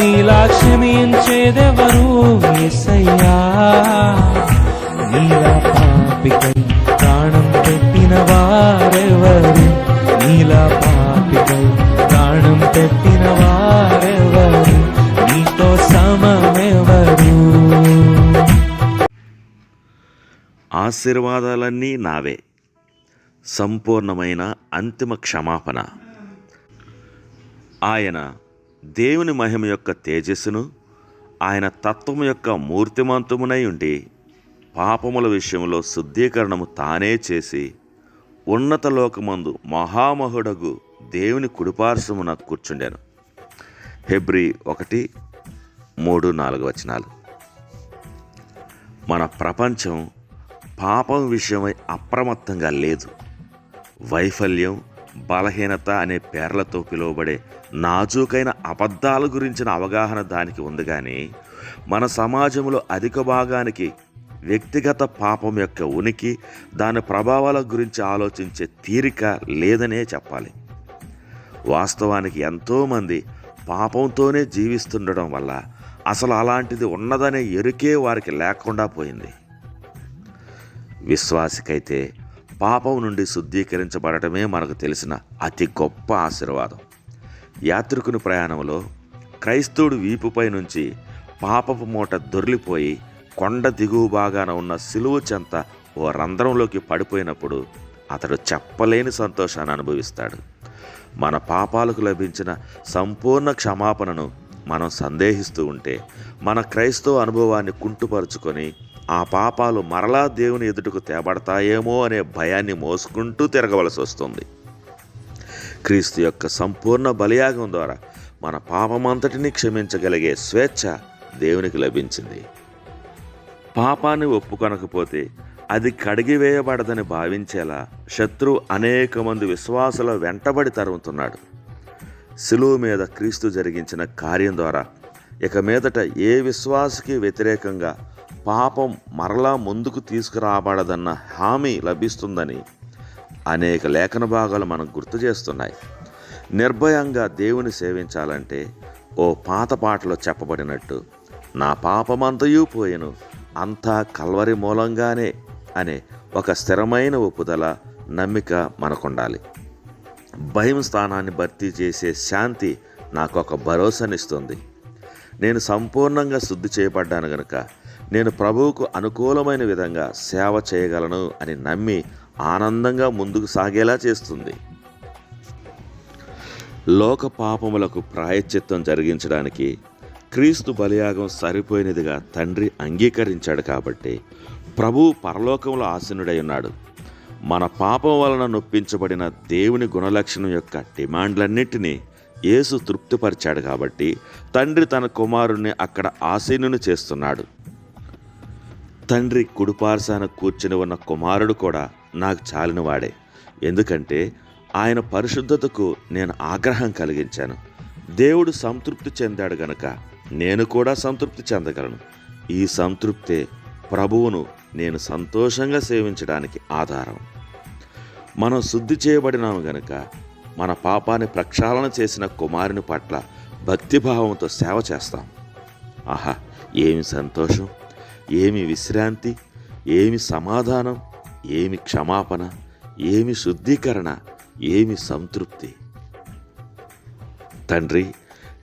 నీలా క్షమించేదెవరు ఏసయ్యా నీలా పాపికై ప్రాణం పెట్టిన వారెవరు? నీలా పాపికై ప్రాణం పెట్టిన వారెవరు? నీతో సమమెవరు? ఆశీర్వాదాలన్నీ నావే. సంపూర్ణమైన అంతిమ క్షమాపణ. ఆయన దేవుని మహిమ యొక్క తేజస్సును ఆయన తత్వము యొక్క మూర్తిమంతమునై ఉండి పాపముల విషయంలో శుద్ధీకరణము తానే చేసి ఉన్నత లోకమందు మహామహుడగు దేవుని కుడిపార్శ్వమున కూర్చుండాను. హెబ్రి ఒకటి మూడు నాలుగు వచనాలు. మన ప్రపంచం పాపం విషయమై అప్రమత్తంగా లేదు. వైఫల్యం బలహీనత అనే పేర్లతో పిలువబడే నాజూకైన అబద్ధాల గురించిన అవగాహన దానికి ఉంది కానీ మన సమాజంలో అధిక భాగానికి వ్యక్తిగత పాపం యొక్క ఉనికి దాని ప్రభావాల గురించి ఆలోచించే తీరిక లేదనే చెప్పాలి. వాస్తవానికి ఎంతోమంది పాపంతోనే జీవిస్తుండడం వల్ల అసలు అలాంటిది ఉన్నదనే ఎరుకే వారికి లేకుండా పోయింది. విశ్వాసికైతే పాపం నుండి శుద్ధీకరించబడటమే మనకు తెలిసిన అతి గొప్ప ఆశీర్వాదం. యాత్రికుని ప్రయాణంలో క్రైస్తవుడు వీపుపై నుంచి పాపపు మూట దొరిలిపోయి కొండ దిగువ భాగాన ఉన్న సిలువు చెంత ఓ రంధ్రంలోకి పడిపోయినప్పుడు అతడు చెప్పలేని సంతోషాన్ని అనుభవిస్తాడు. మన పాపాలకు లభించిన సంపూర్ణ క్షమాపణను మనం సందేహిస్తూ ఉంటే మన క్రైస్తవ అనుభవాన్ని కుంటుపరుచుకొని ఆ పాపాలు మరలా దేవుని ఎదుటకు తేబడతాయేమో అనే భయాన్ని మోసుకుంటూ తిరగవలసి వస్తుంది. క్రీస్తు యొక్క సంపూర్ణ బలియాగం ద్వారా మన పాపమంతటిని క్షమించగలిగే స్వేచ్ఛ దేవునికి లభించింది. పాపాన్ని ఒప్పుకొనకపోతే అది కడిగివేయబడదని భావించేలా శత్రువు అనేక మంది విశ్వాసుల వెంటబడి తరుముతున్నాడు. శిలువు మీద క్రీస్తు జరిగించిన కార్యం ద్వారా ఇక మీదట ఏ విశ్వాసకి వ్యతిరేకంగా పాపం మరలా ముందుకు తీసుకురాబడదన్న హామీ లభిస్తుందని అనేక లేఖన భాగాలు మనకు గుర్తు చేస్తున్నాయి. నిర్భయంగా దేవుని సేవించాలంటే ఓ పాత పాటలో చెప్పబడినట్టు నా పాపమంతయూ పోయెను అంతా కల్వరి మూలంగానే అనే ఒక స్థిరమైన ఒప్పుదల నమ్మిక మనకుండాలి. భయం స్థానాన్ని భర్తీ చేసే శాంతి నాకు ఒక భరోసానిస్తుంది. నేను సంపూర్ణంగా శుద్ధి చేయబడ్డాను గనుక నేను ప్రభువుకు అనుకూలమైన విధంగా సేవ చేయగలను అని నమ్మి ఆనందంగా ముందుకు సాగేలా చేస్తుంది. లోక పాపములకు ప్రాయశ్చిత్తం జరిగించడానికి క్రీస్తు బలియాగం సరిపోయినదిగా తండ్రి అంగీకరించాడు కాబట్టి ప్రభువు పరలోకంలో ఆసీనుడై ఉన్నాడు. మన పాపం వలన నొప్పించబడిన దేవుని గుణలక్షణం యొక్క డిమాండ్లన్నింటినీ యేసు తృప్తిపరిచాడు కాబట్టి తండ్రి తన కుమారుణ్ణి అక్కడ ఆసీనుని చేస్తున్నాడు. తండ్రి కుడిపార్శాన కూర్చుని ఉన్న కుమారుడు కూడా నాకు చాలినవాడే. ఎందుకంటే ఆయన పరిశుద్ధతకు నేను ఆగ్రహం కలిగించాను. దేవుడు సంతృప్తి చెందాడు గనక నేను కూడా సంతృప్తి చెందగలను. ఈ సంతృప్తే ప్రభువును నేను సంతోషంగా సేవించడానికి ఆధారం. మనం శుద్ధి చేయబడినాము గనక మన పాపాన్ని ప్రక్షాళన చేసిన కుమారుని పట్ల భక్తిభావంతో సేవ చేస్తాం. ఆహా ఏమి సంతోషం! ఏమి విశ్రాంతి ఏమి సమాధానం ఏమి క్షమాపణ ఏమి శుద్ధీకరణ ఏమి సంతృప్తి. తండ్రి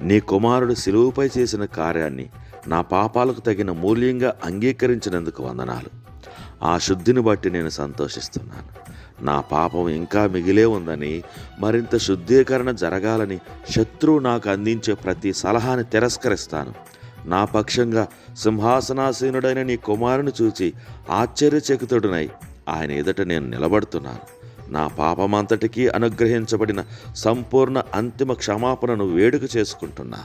నీ కుమారుడు సిలువుపై చేసిన కార్యాన్ని నా పాపాలకు తగిన మూల్యంగా అంగీకరించినందుకు వందనాలు. ఆ శుద్ధిని బట్టి నేను సంతోషిస్తున్నాను. నా పాపం ఇంకా మిగిలే ఉందని మరింత శుద్ధీకరణ జరగాలని శత్రువు నాకు అందించే ప్రతి సలహాని తిరస్కరిస్తాను. నా పక్షంగా సింహాసనాసీనుడైన నీ కుమారుని చూచి ఆశ్చర్యచకితుడునై. ఆయన ఎదుట నేను నిలబడుతున్నాను. నా పాపమంతటికీ అనుగ్రహించబడిన సంపూర్ణ అంతిమ క్షమాపణను వేడుక చేసుకుంటున్నా